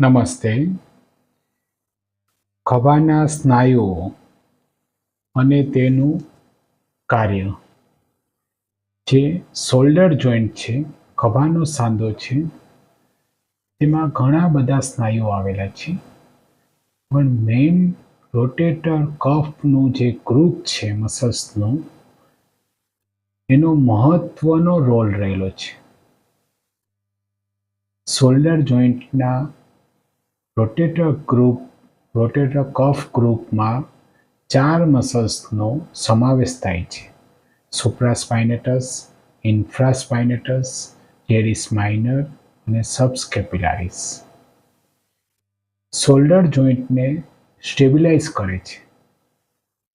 નમસ્તે. ખભાના સ્નાયુઓ અને તેનું કાર્ય. જે શોલ્ડર જોઈન્ટ છે ખભાનો સાંધો છે, તેમાં ઘણા બધા સ્નાયુઓ આવેલા છે. પણ મેઇન રોટેટર કફનું જે ગ્રુપ છે, મસલ્સનું, એનો મહત્વનો રોલ રહેલો છે. શોલ્ડર જોઈન્ટના રોટેટર ગ્રુપ રોટેટર કફ ગ્રુપમાં ચાર મસલ્સનો સમાવેશ થાય છે. સુપ્રાસ્પાઇનેટસ ઇન્ફ્રાસ્પાઇનેટસ ટેરિસ માઇનર અને સબસ્કેપ્યુલારિસ શોલ્ડર જોઈન્ટને સ્ટેબિલાઇઝ કરે છે.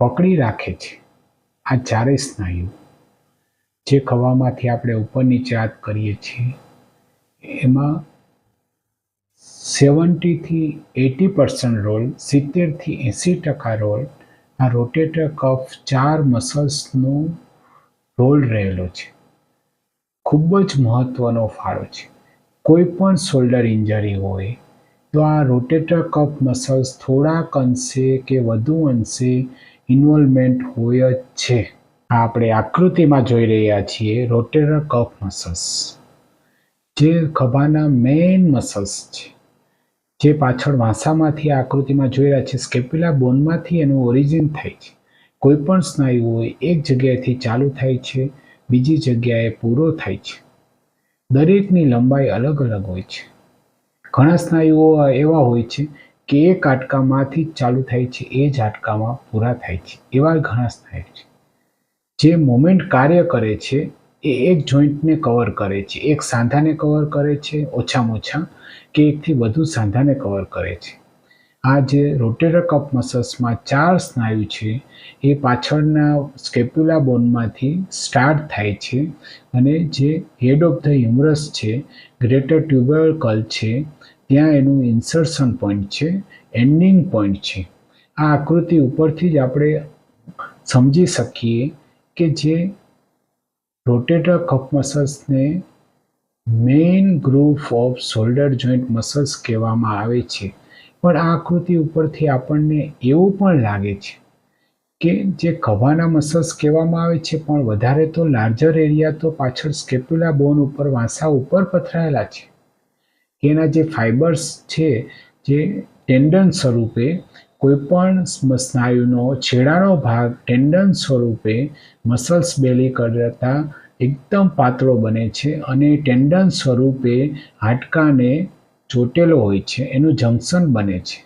પકડી રાખે છે. આ ચારેય સ્નાયુ. જે ખવામાંથી આપણે ઉપર નીચે હાથ કરીએ છીએ, એમાં સેવન્ટીથી એટી પર્સન્ટ રોલ, સિત્તેરથી એંસી ટકા રોલ, આ રોટેટર કફ ચાર મસલ્સનો રોલ રહેલો છે. ખૂબ જ મહત્ત્વનો ફાળો છે. કોઈ પણ શોલ્ડર ઇન્જરી હોય, તો આ રોટેટર કફ મસલ્સ થોડાક અંશે કે વધુ અંશે ઇન્વોલ્વમેન્ટ હોય જ છે. આ આપણે આકૃતિમાં જોઈ રહ્યા છીએ રોટેટર કફ મસલ્સ, જે ખભાના મેઇન મસલ્સ છે. જે પાછળ વાંસામાંથી આકૃતિમાં જોઈ રહ્યા છે, સ્કેપ્યુલા બોનમાંથી એનું ઓરિજિન થાય છે. કોઈ પણ સ્નાયુ હોય, એક જગ્યાએથી ચાલુ થાય છે, બીજી જગ્યાએ પૂરો થાય છે. દરેકની લંબાઈ અલગ અલગ હોય છે. ઘણા સ્નાયુઓ એવા હોય છે કે એક આટકામાંથી ચાલુ થાય છે, એ જ આટકામાં પૂરા થાય છે, એવા ઘણા સ્નાયુ છે. જે મોમેન્ટ કાર્ય કરે છે એ એક જોઈન્ટને કવર કરે છે. એક સાંધાને કવર કરે છે, ઓછામાં ઓછા કે એકથી વધુ સાંધાને કવર કરે છે. આ જે રોટેટર કપ મસલ્સમાં ચાર સ્નાયુ છે, એ પાછળના સ્કેપ્યુલા બોનમાંથી સ્ટાર્ટ થાય છે અને જે હેડ ઓફ ધ હ્યુમરસ છે, ગ્રેટર ટ્યુબર કલ છે, ત્યાં એનું ઇન્સર્શન પોઈન્ટ છે, એન્ડિંગ પોઈન્ટ છે. આ આકૃતિ ઉપરથી જ આપણે સમજી શકીએ કે જે rotator cuff મસલ્સને main group of shoulder joint muscles કહેવામાં આવે છે. પણ આ આકૃતિ ઉપરથી આપણને એવું પણ લાગે છે કે જે ખભાના મસલ્સ કહેવામાં આવે છે, પણ વધારે તો લાર્જર એરિયા તો પાછળ સ્કેપ્યુલા બોન ઉપર, વાંસા ઉપર પથરાયેલા છે. એના જે ફાઇબર્સ છે, જે ટેન્ડન સ્વરૂપે કોઈપણ સ્નાયુનો છેડાનો ભાગ ટેન્ડન સ્વરૂપે મસલ્સ બેલી કરતા એકદમ પાતળો બને છે અને ટેન્ડન સ્વરૂપે હાડકાને ચોટેલો હોય છે. એનું જંકશન બને છે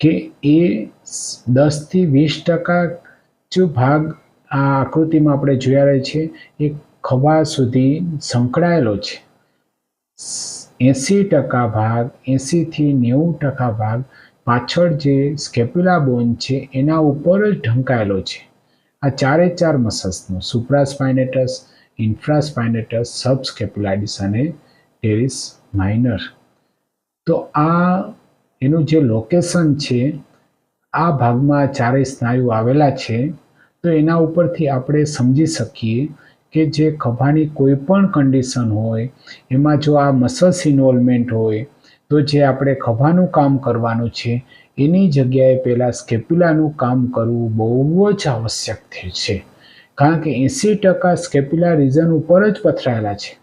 કે એ દસથી વીસ ટકા જો ભાગ આ આકૃતિમાં આપણે જોયા રહે છે. એ ખભા સુધી સંકળાયેલો છે. એંસી ટકા ભાગ, એંસીથી નેવું ટકા ભાગ પાછળ જે સ્કેપ્યુલા બોન છે, એના ઉપર જ ઢંકાયેલો છે. આ ચારે ચાર મસલ્સનો સુપ્રાસ્પાઇનેટસ, ઇન્ફ્રાસ્પાઇનેટસ સબસ્કેપ્યુલાઇડિસ અને ટેરિસ માઇનર. તો આ એનું જે લોકેશન છે, આ ભાગમાં ચારેય સ્નાયુ આવેલા છે. તો એના ઉપરથી આપણે સમજી શકીએ કે જે ખભાની કોઈ પણ કન્ડિશન હોય, એમાં જો આ મસલ્સ ઇન્વોલ્વમેન્ટ હોય તો જે આપણે ખભાનું કામ કરવાનું છે, એની જગ્યાએ પહેલાં સ્કેપ્યુલાનું કામ કરવું બહુ જ આવશ્યક છે. કારણ કે એંસી ટકા સ્કેપ્યુલા રીઝન ઉપર જ પથરાયેલા છે.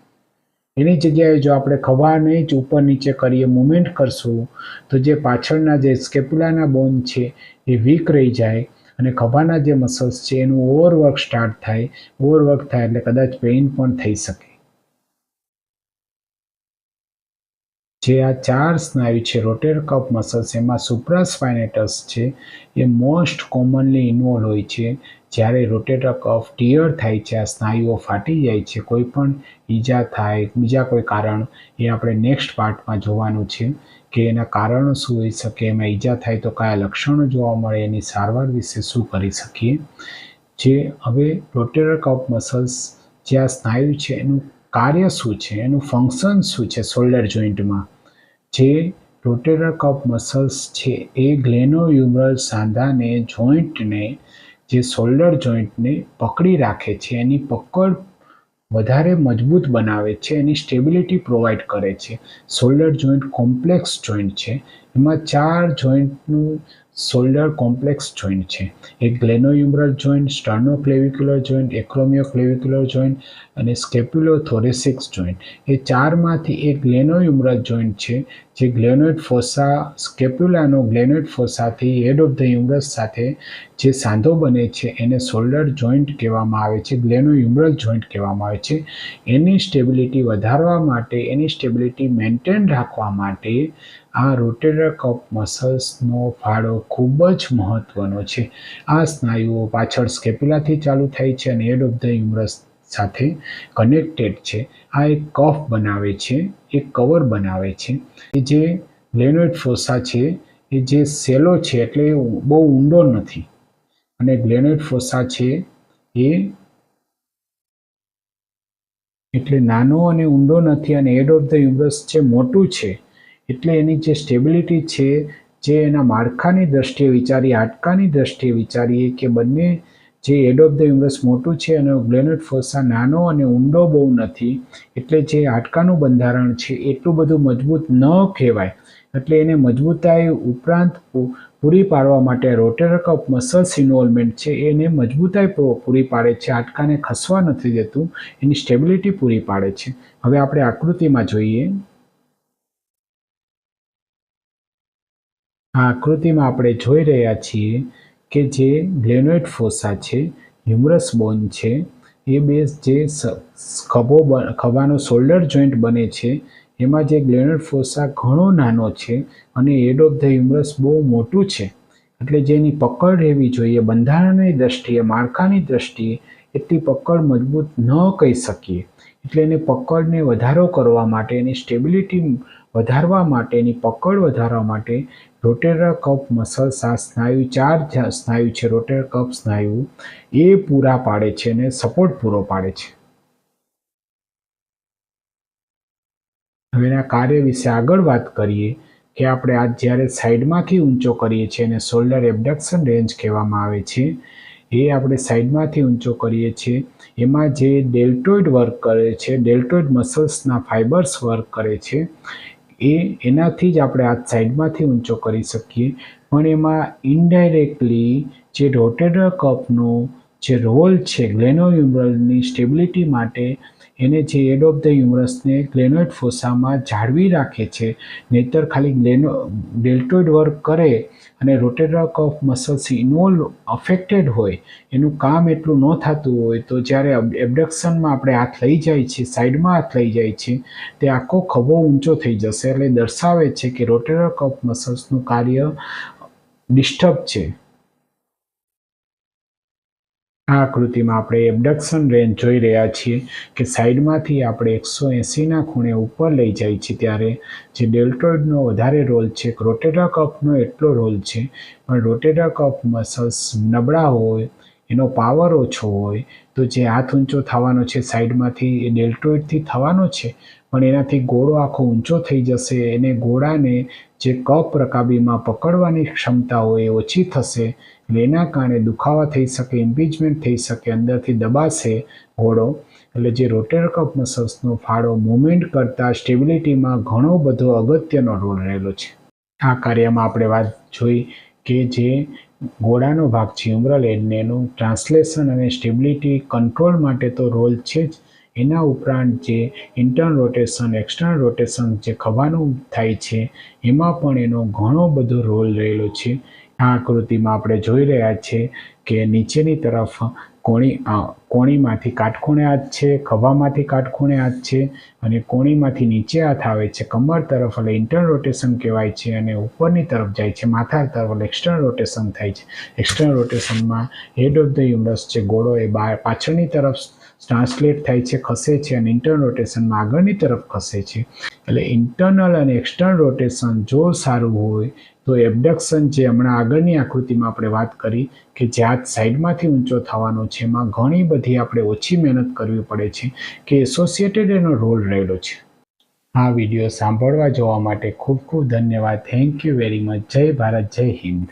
એની જગ્યાએ જો આપણે ખભાને જ ઉપર નીચે કરીએ, મુવમેન્ટ કરશું, તો જે પાછળના જે સ્કેપ્યુલાના બોન છે, એ વીક રહી જાય અને ખભાના જે મસલ્સ છે, એનું ઓવરવર્ક સ્ટાર્ટ થાય. ઓવરવર્ક થાય એટલે કદાચ પેઇન પણ થઈ શકે. જે આ ચાર સ્નાયુ છે રોટેર કપ મસલ્સ, એમાં સુપ્રાસ્પાઇનેટસ છે, એ મોસ્ટ કોમનલી ઇન્વોલ્વ હોય છે. જ્યારે રોટેટર કફ ટીયર થાય છે, આ સ્નાયુઓ ફાટી જાય છે, કોઈ પણ ઈજા થાય, બીજા કોઈ કારણ, એ આપણે નેક્સ્ટ પાર્ટમાં જોવાનું છે કે એના કારણો શું હોઈ શકે, એમાં ઈજા થાય તો કયા લક્ષણો જોવા મળે, એની સારવાર વિશે શું કરી શકીએ. જે હવે રોટેટર કફ મસલ્સ જે આ સ્નાયુ છે, એનું કાર્ય શું છે? એનું ફંક્શન શું છે શોલ્ડર જોઈન્ટમાં જે રોટેટર કફ મસલ્સ છે, એ ગ્લેનોયુમરલ સાંધાને જોઈન્ટને જે શોલ્ડર જોઈન્ટને પકડી રાખે છે, એની પકડ વધારે મજબૂત બનાવે છે, એની સ્ટેબિલિટી પ્રોવાઈડ કરે છે. શોલ્ડર જોઈન્ટ કોમ્પ્લેક્સ જોઈન્ટ છે. એમાં ચાર જોઈન્ટનું શોલ્ડર કોમ્પ્લેક્સ જોઈન્ટ છે. એક glenohumeral joint, sternoclavicular joint, acromioclavicular joint અને સ્કેપ્યુલોથોરેસિક્સ જોઈન્ટ. એ ચારમાંથી એક ગ્લેનોયુમરલ જોઈન્ટ છે, જે ગ્લેનોઇડ ફોસા સ્કેપ્યુલાનો ગ્લેનોઇડ ફોસાથી હેડ ઓફ ધ યુમરસ સાથે જે સાંધો બને છે, એને શોલ્ડર જોઈન્ટ કહેવામાં આવે છે, ગ્લેનોયુમરલ જોઈન્ટ કહેવામાં આવે છે. એની સ્ટેબિલિટી વધારવા માટે, એની સ્ટેબિલિટી મેન્ટેન રાખવા માટે આ રોટેટર કપ મસલ્સનો ફાળો ખૂબ જ મહત્વનો છે. આ સ્નાયુઓ પાછળ સ્કેપ્યુલાથી ચાલુ થાય છે અને હેડ ઓફ ધ યુમરસ સાથે કનેક્ટેડ છે. આ એક કફ બનાવે છે, એક કવર બનાવે છે. એ જે ગ્લેનોઇડ ફોસા છે, એ જે સેલો છે એટલે બહુ ઊંડો નથી. અને ગ્લેનોઇડ ફોસા છે એ એટલે નાનો અને ઊંડો નથી અને હેડ ઓફ ધ યુમરસ જે મોટું છે એટલે એની જે સ્ટેબિલિટી છે, જે એના માળખાની દ્રષ્ટિએ વિચારીએ, હાડકાની દ્રષ્ટિએ વિચારીએ કે બંને જે એડ ઓફ ધ યુમરસ મોટું છે અને ગ્લેનેટ ફોસા નાનો અને ઊંડો બહુ નથી, એટલે જે હાડકાનું બંધારણ છે, એટલું બધું મજબૂત ન કહેવાય. એટલે એને મજબૂતાઈ ઉપરાંત પૂરી પાડવા માટે રોટેટર કપ મસલ્સ ઇન્વોલ્વમેન્ટ છે, એને મજબૂતાઈ પૂરી પાડે છે, હાડકાને ખસવા નથી દેતું, એની સ્ટેબિલિટી પૂરી પાડે છે. હવે આપણે આકૃતિમાં જોઈએ. આ આકૃતિમાં આપણે જોઈ રહ્યા છીએ કે જે ગ્લેનોઇડ ફોસા છે, હ્યુમરસ બોન છે, એ બે જે ખભો ખભાનો શોલ્ડર જોઈન્ટ બને છે, એમાં જે ગ્લેનોઇડ ફોસા ઘણો નાનો છે અને એડ ઓફ ધ હ્યુમરસ બહુ મોટું છે. એટલે જેની પકડ રહેવી જોઈએ, બંધારણની દ્રષ્ટિએ, માળખાની દ્રષ્ટિએ, એટલી પકડ મજબૂત ન કહી શકીએ. એટલે એને પકડને વધારો કરવા માટે, એની સ્ટેબિલિટી વધારવા માટે, એની પકડ વધારવા માટે રોટેટર કપ મસલ્સ આ સ્નાયુ, ચાર સ્નાયુ છે. રોટેટર કપ સ્નાયુ એ પૂરા પાડે છે અને સપોર્ટ પૂરો પાડે છે. હવે એના કાર્ય વિશે આગળ વાત કરીએ કે આપણે આ જ્યારે સાઈડમાંથી ઊંચો કરીએ છીએ અને શોલ્ડર એબડક્શન રેન્જ કહેવામાં આવે છે. એ આપણે સાઈડમાંથી ઊંચો કરીએ છીએ. એમાં જે ડેલ્ટોઇડ વર્ક કરે છે, ડેલ્ટોઇડ મસલ્સના ફાઇબર્સ વર્ક કરે છે એ એનાથી જ આપણે આ સાઈડમાંથી ઊંચો કરી શકીએ. પણ એમાં ઇનડાયરેક્ટલી જે રોટેટર કપનો જે રોલ છે, ગ્લેનોયુમરલની સ્ટેબિલિટી માટે એને જે એડ ઓફ ધ યુમરસને ગ્લેનોઇડ ફોસામાં જાળવી રાખે છે, નહીતર ખાલી ગ્લેનો, ડેલ્ટોઇડ વર્ક કરે અને rotator cuff muscles involve affected હોય, એનું કામ એટલું ન થતું હોય, તો જ્યારે એબડક્શનમાં આપણે હાથ લઈ જાય છે, સાઈડમાં હાથ લઈ જાય છે, તે આખો ખભો ઊંચો થઈ જશે. એટલે દર્શાવે છે કે રોટેટર કફ મસલ્સનું કાર્ય ડિસ્ટર્બ છે. આ આકૃતિમાં આપણે એબડક્શન રેન્જ જોઈ રહ્યા છીએ કે સાઈડમાંથી આપણે એકસો એંસીના ખૂણે ઉપર લઈ જાય છે ત્યારે જે ડેલ્ટોઇડનો વધારે રોલ છે રોટેટા કપનો એટલો રોલ છે, પણ રોટેટા કપ મસલ્સ નબળા હોય એનો પાવર ઓછો હોય તો જે હાથ ઊંચો થવાનો છે સાઈડમાંથી એ ડેલ્ટોઇડથી થવાનો છે, પણ એનાથી ગોળો આખો ઊંચો થઈ જશે, એને ગોળાને જે કપ રકાબીમાં પકડવાની ક્ષમતા હોય એ ઓછી થશે એના કારણે દુખાવા થઈ શકે ઇમ્પીચમેન્ટ થઈ શકે, અંદરથી દબાશે ઘોડો એટલે જે રોટેટર કપ મસલ્સનો ફાળો મુવમેન્ટ કરતાં સ્ટેબિલિટીમાં ઘણો બધો અગત્યનો રોલ રહેલો છે. આ કાર્યમાં આપણે વાત જોઈ કે જે ઘોડાનો ભાગ છે. ઉમરલ એડને એનું ટ્રાન્સલેશન અને સ્ટેબિલિટી કંટ્રોલ માટે તો રોલ છે જ. એના ઉપરાંત જે ઇન્ટર્ન રોટેશન, એક્સટર્નલ રોટેશન જે ખવાનું થાય છે, એમાં પણ એનો ઘણો બધો રોલ રહેલો છે. આ આકૃતિમાં આપણે જોઈ રહ્યા છીએ કે નીચેની તરફ કોણી કોણીમાંથી કાટખૂણે હાથ છે, ખભામાંથી કાટખૂણે હાથ છે અને કોણીમાંથી નીચે હાથ આવે છે. કમર તરફ એટલે ઇન્ટર્ન રોટેશન કહેવાય છે અને ઉપરની તરફ જાય છે. માથા તરફ એટલે એક્સટર્નલ રોટેશન થાય છે. એક્સટર્નલ રોટેશનમાં હેડ ઓફ ધ યુમરસ છે. ગોળો એ બહાર પાછળની તરફ ટ્રાન્સલેટ થાય છે, ખસે છે અને ઇન્ટર્નલ રોટેશનમાં આગળની તરફ ખસે છે. એટલે ઇન્ટરનલ અને એક્સટર્નલ રોટેશન જો સારું હોય, તો એબડક્શન જે હમણાં આગળની આકૃતિમાં આપણે વાત કરી કે જે હાથ સાઈડમાંથી ઊંચો થવાનો છે, એમાં ઘણી બધી આપણે ઓછી મહેનત કરવી પડે છે કે એસોસિએટેડ એનો રોલ રહેલો છે. આ વીડિયો સાંભળવા જોવા માટે ખૂબ ખૂબ ધન્યવાદ. થેન્ક યુ વેરી મચ જય ભારત, જય હિન્દ.